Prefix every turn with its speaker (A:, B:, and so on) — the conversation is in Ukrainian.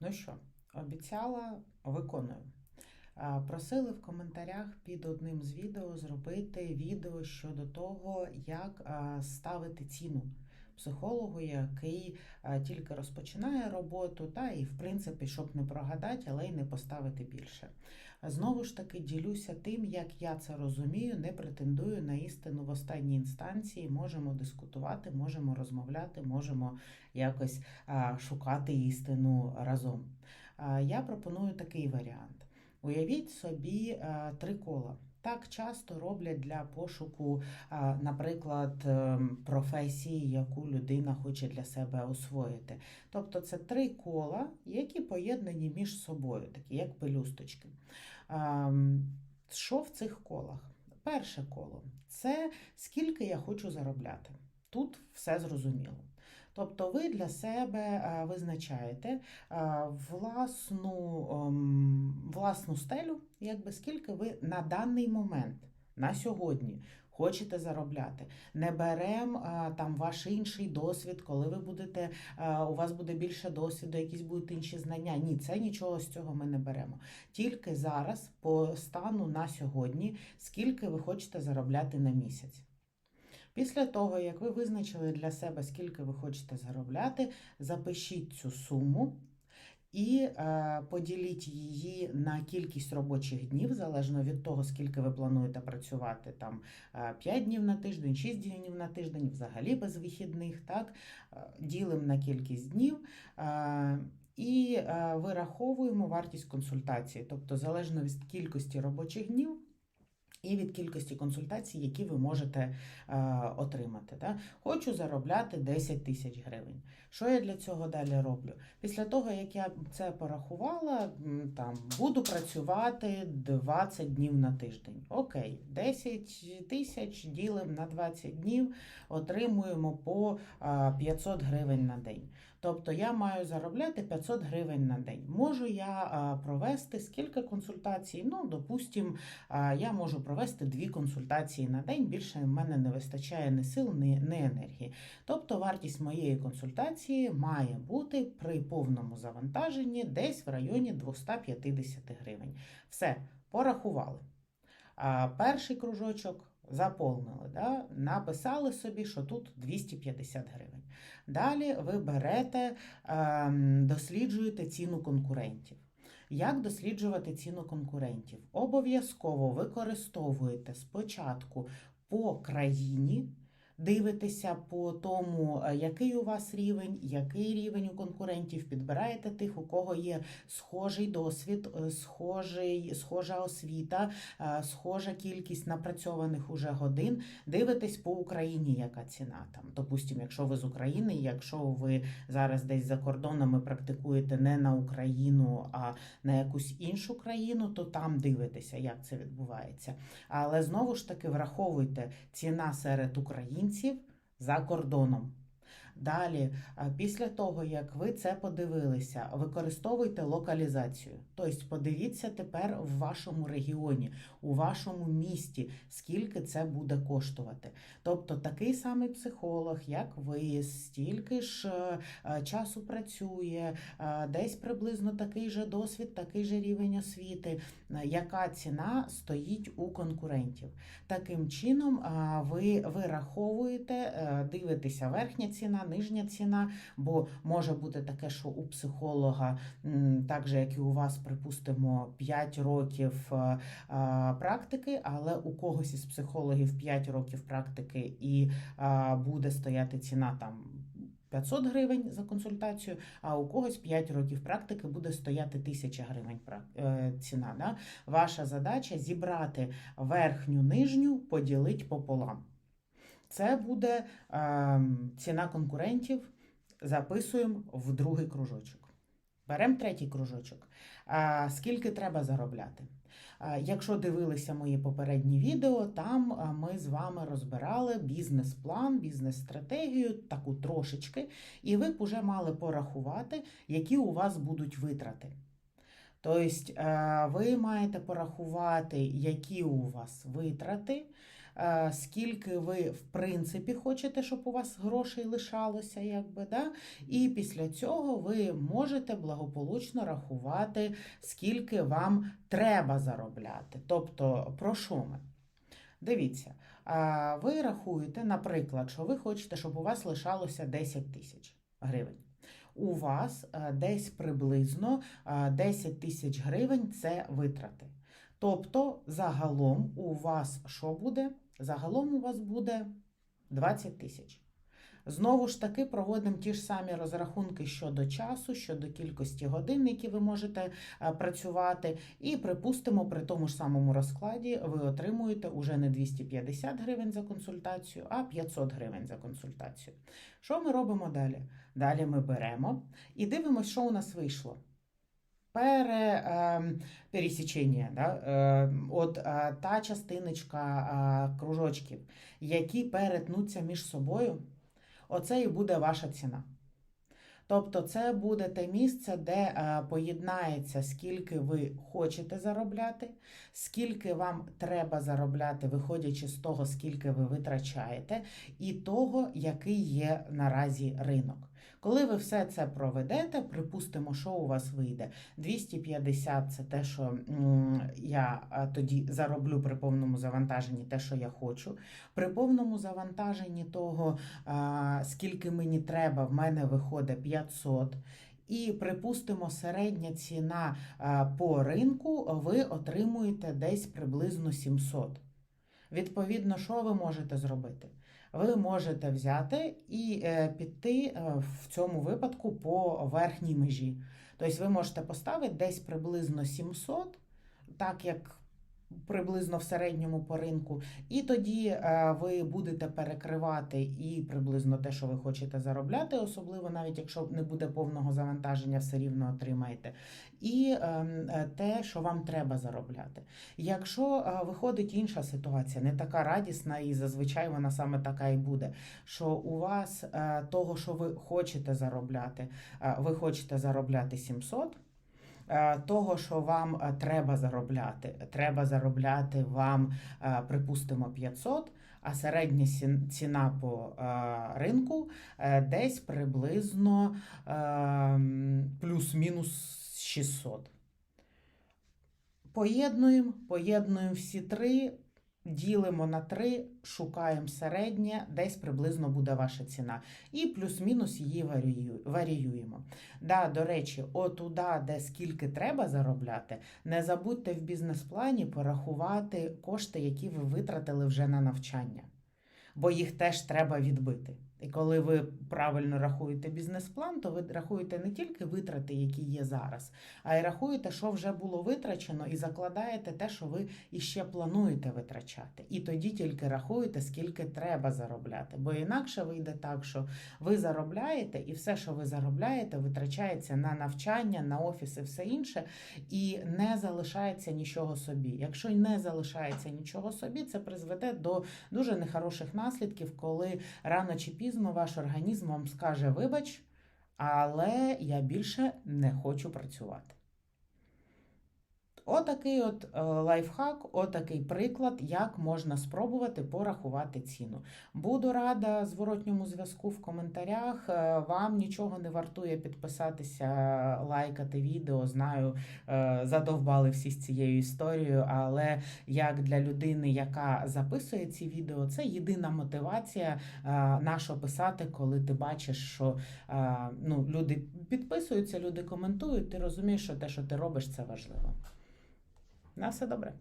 A: Ну що, обіцяла, виконую. Просили в коментарях під одним з відео зробити відео щодо того, як ставити ціну психологу, який тільки розпочинає роботу, та і в принципі, щоб не прогадати, але й не поставити більше. Знову ж таки, ділюся тим, як я це розумію, не претендую на істину в останній інстанції. Можемо дискутувати, можемо розмовляти, можемо якось шукати істину разом. Я пропоную такий варіант. Уявіть собі три кола. Так часто роблять для пошуку, наприклад, ем, професії, яку людина хоче для себе освоїти. Тобто це три кола, які поєднані між собою, такі як пелюсточки. Ем, Що в цих колах? Перше коло це скільки я хочу заробляти. Тут все зрозуміло. Тобто ви для себе е, визначаєте е, власну, ем, власну стелю, якби скільки ви на даний момент, на сьогодні. Хочете заробляти, не беремо там ваш інший досвід, коли ви будете, у вас буде більше досвіду, якісь будуть інші знання. Ні, це нічого з цього ми не беремо. Тільки зараз, по стану на сьогодні, скільки ви хочете заробляти на місяць. Після того, як ви визначили для себе, скільки ви хочете заробляти, запишіть цю суму і е, поділіть її на кількість робочих днів, залежно від того, скільки ви плануєте працювати там е, 5 днів на тиждень, 6 днів на тиждень, взагалі без вихідних. Так? Е, Ділимо на кількість днів. Е, і е, вираховуємо вартість консультації, тобто залежно від кількості робочих днів і від кількості консультацій, які ви можете е, отримати. Да? Хочу заробляти 10 тисяч гривень. Що я для цього далі роблю? Після того, як я це порахувала, там буду працювати 20 днів на тиждень. Окей, 10 тисяч ділимо на 20 днів, отримуємо по а, 500 гривень на день. Тобто я маю заробляти 500 гривень на день. Можу я а, провести скільки консультацій? Ну, допустим, я можу провести дві консультації на день. Більше в мене не вистачає ні сил, ні, ні енергії. Тобто вартість моєї консультації має бути при повному завантаженні десь в районі 250 гривень. Все, порахували. Перший кружочок заповнили, да? написали собі, що тут 250 гривень. Далі ви берете, ем, досліджуєте ціну конкурентів. Як досліджувати ціну конкурентів? Обов'язково використовуєте спочатку по країні, дивитеся по тому, е, який у вас рівень, який рівень у конкурентів, підбираєте тих, у кого є схожий досвід, е, схожий, схожа освіта, е, схожа кількість напрацьованих уже годин. Дивитесь по Україні, яка ціна там. Допустимо, якщо ви з України, якщо ви зараз десь за кордонами практикуєте не на Україну, а на якусь іншу країну, то там дивитеся, як це відбувається. Але знову ж таки враховуйте ціна серед українців за кордоном. Далі, після того, як ви це подивилися, використовуйте локалізацію. Тобто подивіться тепер в вашому регіоні, у вашому місті, скільки це буде коштувати. Тобто такий самий психолог, як ви, стільки ж е, е, часу працює, е, десь приблизно такий же досвід, такий же рівень освіти, е, яка ціна стоїть у конкурентів. Таким чином, ви вираховуєте, е, дивитеся верхня ціна, нижня ціна, бо може бути таке, що у психолога, так же як і у вас, припустимо, 5 років е, практики, але у когось із психологів 5 років практики і буде стояти ціна там. 500 гривень за консультацію, а у когось 5 років практики буде стояти 1000 гривень е, ціна. Да? Ваша задача зібрати верхню, нижню, поділити пополам. Це буде е, ціна конкурентів. Записуємо в другий кружочок. Беремо третій кружочок. А, скільки треба заробляти? Якщо дивилися мої попередні відео, там ми з вами розбирали бізнес-план, бізнес-стратегію, таку трошечки, і ви б уже мали порахувати, які у вас будуть витрати. Тобто, е, ви маєте порахувати, які у вас витрати, скільки ви в принципі хочете, щоб у вас грошей лишалося, якби, да? і після цього ви можете благополучно рахувати, скільки вам треба заробляти. Тобто, про що ми? Дивіться, ви рахуєте, наприклад, що ви хочете, щоб у вас лишалося 10 тисяч гривень. У вас е, десь приблизно е, 10 тисяч гривень це витрати. Тобто, загалом у вас що буде? Загалом у вас буде 20 тисяч. Знову ж таки, проводимо ті ж самі розрахунки щодо часу, щодо кількості годин, які ви можете е, працювати. І припустимо, при тому ж самому розкладі ви отримуєте уже не 250 гривень за консультацію, а 500 гривень за консультацію. Що ми робимо далі? Далі ми беремо і дивимося, що у нас вийшло. Пере, е, пересічення, да? е, от е, та частиночка е, кружочків, які перетнуться між собою, оце і буде ваша ціна. Тобто, це буде те місце, де е, поєднається, скільки ви хочете заробляти, скільки вам треба заробляти, виходячи з того, скільки ви витрачаєте, і того, який є наразі ринок. Коли ви все це проведете, припустимо, що у вас вийде. 250 це те, що я тоді зароблю при повному завантаженні, те, що я хочу. При повному завантаженні того, скільки мені треба, в мене виходить 500. І припустимо, середня ціна по ринку ви отримуєте десь приблизно 700. Відповідно, що ви можете зробити? Ви можете взяти і е, піти е, в цьому випадку по верхній межі. Тобто ви можете поставити десь приблизно 700, так як приблизно в середньому по ринку, і тоді е, ви будете перекривати і приблизно те, що ви хочете заробляти, особливо навіть якщо не буде повного завантаження, все рівно отримаєте. І ем, е, те, що вам треба заробляти. Якщо е, виходить інша ситуація, не така радісна, і зазвичай вона саме така і буде, що у вас того, що ви хочете заробляти, ви хочете заробляти 700, е, того, що вам е, треба заробляти, треба заробляти вам, е, припустимо, 500, а середня ціна по е, ринку е, десь приблизно е, плюс-мінус 600. Поєднуємо, поєднуємо всі три, ділимо на три, шукаємо середнє, десь приблизно буде ваша ціна. І плюс-мінус її варіюємо. Да, до речі, отуда, де скільки треба заробляти, не забудьте в бізнес-плані порахувати кошти, які ви витратили вже на навчання, бо їх теж треба відбити. І коли ви правильно рахуєте бізнес-план, то ви рахуєте не тільки витрати, які є зараз, а й рахуєте, що вже було витрачено, і закладаєте те, що ви іще плануєте витрачати. І тоді тільки рахуєте, скільки треба заробляти. Бо інакше вийде так, що ви заробляєте, і все, що ви заробляєте, витрачається на навчання, на офіс і все інше, і не залишається нічого собі. Якщо не залишається нічого собі, це призведе до дуже нехороших наслідків, коли рано чи пізно ваш організм вам скаже: вибач, але я більше не хочу працювати. Отакий от е, лайфхак, отакий приклад, як можна спробувати порахувати ціну. Буду рада зворотньому зв'язку в коментарях. Е, Вам нічого не вартує підписатися, лайкати відео. Знаю, е, задовбали всі з цією історією, але як для людини, яка записує ці відео, це єдина мотивація нащо писати, коли ти бачиш, що ну, люди підписуються, люди коментують, ти розумієш, що те, що ти робиш, це важливо. На все добре.